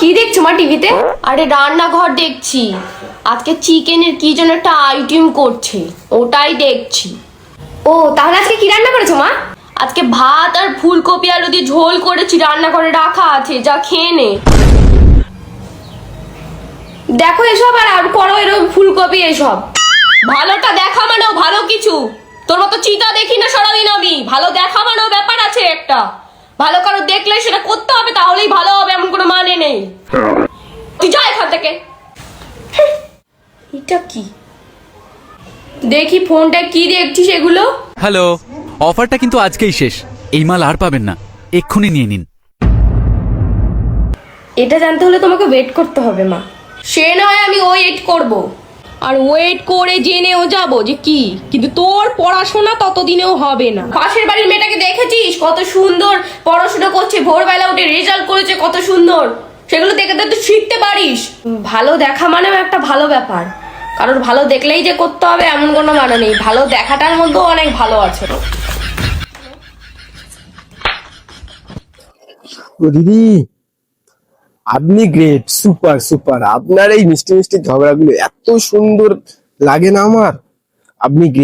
কি দেখছ মা টিভিতে? আরে রান্নাঘর দেখছি। আজকে চিকেনের কি যেন একটা আইটেম করছে ওটাই দেখছি। ও তাহলে আজকে কি রান্না করেছ মা? আজকে ভাত আর ফুলকপি আলু দিয়ে ঝোল করেছি রান্না করে রাখা আছে যা খেয়ে নে। দেখো এসব আর আর করো এরকম ফুলকপি এসব। ভালোটা দেখা মানেও ভালো কিছু। তোর মতো চিতা দেখি না সারাদিন আমি। ভালো দেখা মানেও ব্যাপার আছে একটা। ভালো কারও দেখলে সেটা করতে হবে তাহলেই ভালো হবে এমন কোনো মানে নেই তুই যা এখান থেকে। এটা কি? দেখি ফোনটা কি দেখছিস এগুলো? হ্যালো অফারটা কিন্তু আজকেই শেষ। এই মাল আর পাবেন না। এক্ষুনি নিয়ে নিন। এটা জানতে হলে তোমাকে ওয়েট করতে হবে মা। সে নয় আমি ওয়েট করব। আর ওয়েট করে জেনেও যাব যে কি। কিন্তু তোর পড়াশোনা ততদিনেও হবে না। পাশের বাড়ির মেয়েটাকে দেখেছিস? কত সুন্দর পড়াশোনা করছে ভোরবেলা উঠে রেজাল্ট করেছে কত সুন্দর। সেগুলো দেখে তো তুই শিখতে পারিস। ভালো দেখা মানেও একটা ভালো ব্যাপার। কারোর ভালো দেখলেই যে করতে হবে, এমন কোনো মানে নেই। ভালো দেখাটার মধ্যেও অনেক ভালো আছে। দিদি, আপনি গ্রেট সুপার সুপার আপনার এই মিষ্টি মিষ্টি ঝগড়াগুলো এত সুন্দর লাগে না আমার? আপনি গ্রেট